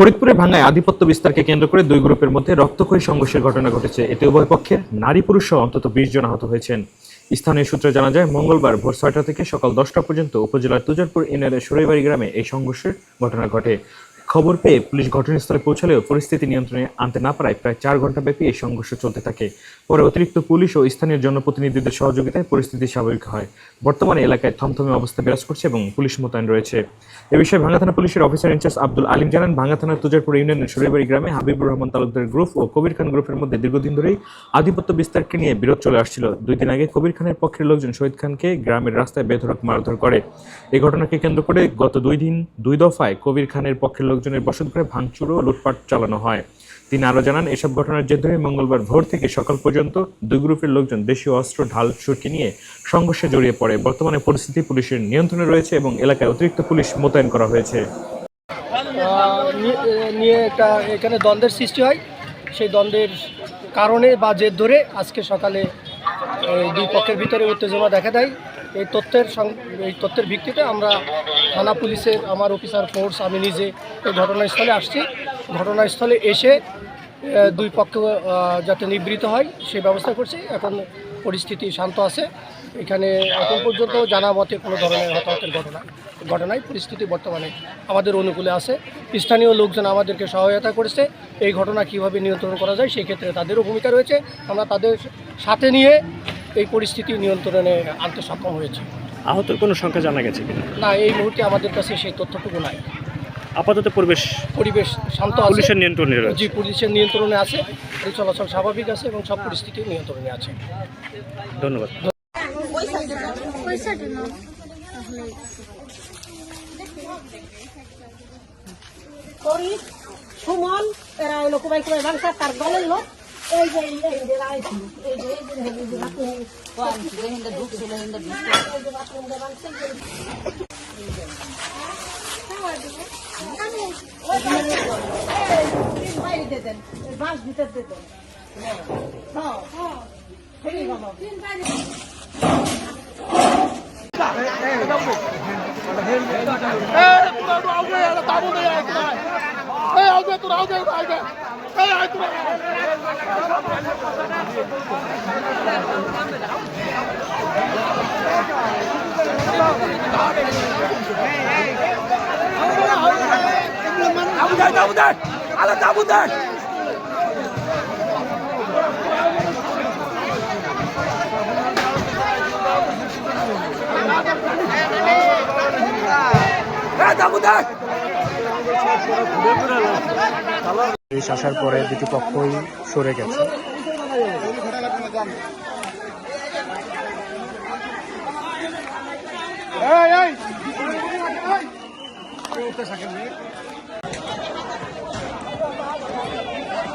ফরিদপুরে ভাঙ্গায় আধিপত্য বিস্তারকে কেন্দ্র করে দুই গ্রুপের মধ্যে রক্তক্ষয়ী সংঘর্ষের ঘটনা ঘটেছে। এতে উভয় পক্ষের নারী পুরুষ সহ অন্তত বিশ জন আহত হয়েছেন। স্থানীয় সূত্রে জানা যায়, মঙ্গলবার ভোর ছয়টা থেকে সকাল দশটা পর্যন্ত উপজেলার তুজারপুর ইউনিয়নের সুরাইবাড়ি গ্রামে এই সংঘর্ষের ঘটনা ঘটে। খবর পেয়ে পুলিশ ঘটনাস্থলে পৌঁছালেও পরিস্থিতি নিয়ন্ত্রণে আনতে না পারায় প্রায় চার ঘণ্টা ব্যাপী এই সংঘর্ষ চলতে থাকে। পরে অতিরিক্ত পুলিশ ও স্থানীয় জনপ্রতিনিধিদের সহযোগিতায় পরিস্থিতি স্বাভাবিক হয়। বর্তমানে এলাকায় থমথমে অবস্থা বিরাজ করছে এবং পুলিশ মোতায়েন রয়েছে। এ বিষয়ে ভাঙ্গা থানা পুলিশের অফিসার ইনচার্জ আব্দুল আলিম জানান, ভাঙ্গা থানার তুজারপুর ইউনিয়নের সুরিবাড়ি গ্রামে হাবিবুর রহমান তালুকদার গ্রুপ ও কবির খান গ্রুপের মধ্যে দীর্ঘদিন ধরেই আধিপত্য বিস্তারকে নিয়ে বিরোধ চলে আসছিল। দুই দিন আগে কবির খানের পক্ষের লোকজন শহীদ খানকে গ্রামের রাস্তায় বেধড়ক মারধর করে। এই ঘটনাকে কেন্দ্র করে গত দুই দিন, দুই দফায় কবির খানের পক্ষের লোকজনের বসত ঘরে ভাঙচুর ও লুটপাট চালানো হয়। তিনি আরও জানান, এসব ঘটনার জের ধরে মঙ্গলবার ভোর থেকে সকাল পর্যন্ত দুই গ্রুপের লোকজন দেশীয় অস্ত্র, ঢাল, সুরকি নিয়ে সংঘর্ষে জড়িয়ে পড়ে। বর্তমানে পরিস্থিতি পুলিশের নিয়ন্ত্রণে রয়েছে এবং এলাকায় অতিরিক্ত পুলিশ মোতায়েন করা হয়েছে। নিয়ে- একটা এখানে দ্বন্দ্বের সৃষ্টি হয়। সেই দ্বন্দ্বের কারণে বা জের ধরে আজকে সকালে দুই পক্ষের ভিতরে উত্তেজনা দেখা দেয়। এই তথ্যের এই তথ্যের ভিত্তিতে আমরা থানা পুলিশের আমার অফিসার ফোর্স, আমি নিজে এই ঘটনাস্থলে আসছি। ঘটনাস্থলে এসে দুই পক্ষ যাতে নিবৃত হয় সেই ব্যবস্থা করছি। এখন পরিস্থিতি শান্ত আছে। এখানে এখন পর্যন্ত জানা মতে কোনো ধরনের হতাহতের ঘটনা ঘটনায় পরিস্থিতি বর্তমানে আমাদের অনুকূলে আছে। স্থানীয় লোকজন আমাদেরকে সহায়তা করেছে। এই ঘটনা কীভাবে নিয়ন্ত্রণ করা যায় সেই ক্ষেত্রে তাদেরও ভূমিকা রয়েছে। আমরা তাদের সাথে নিয়ে এই পরিস্থিতি নিয়ন্ত্রণে আনতে সক্ষম হয়েছি। আহতের কোনো সংখ্যা জানা গেছে কিনা? না এই মুহূর্তে আমাদের কাছে সেই তথ্যটুকু নাই। আপাতত পরিবেশ পরিবেশ শান্ত আছে। পুলিশের নিয়ন্ত্রণে রয়েছে। জি পুলিশের নিয়ন্ত্রণে আছে। এই চলাচল স্বাভাবিক আছে এবং সব পরিস্থিতি নিয়ন্ত্রণে আছে। ধন্যবাদ। সুমন এরা হলো কুবাই তার দলের লোক। এই যে এই যে এই যে রাইছিল এই যে এই যে এই যে বাথরুম এই যে বাথরুম দিয়ে বাংসা, এই যে- এই, তিন বাইরে দিয়ে দেন, এই বাঁশ ভিতর দিয়ে দেন। হ্যাঁ, হ্যাঁ, পুলিশ আসার পরে দুটি পক্ষই সরে গেছে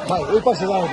ভাই ওই পাশে যাও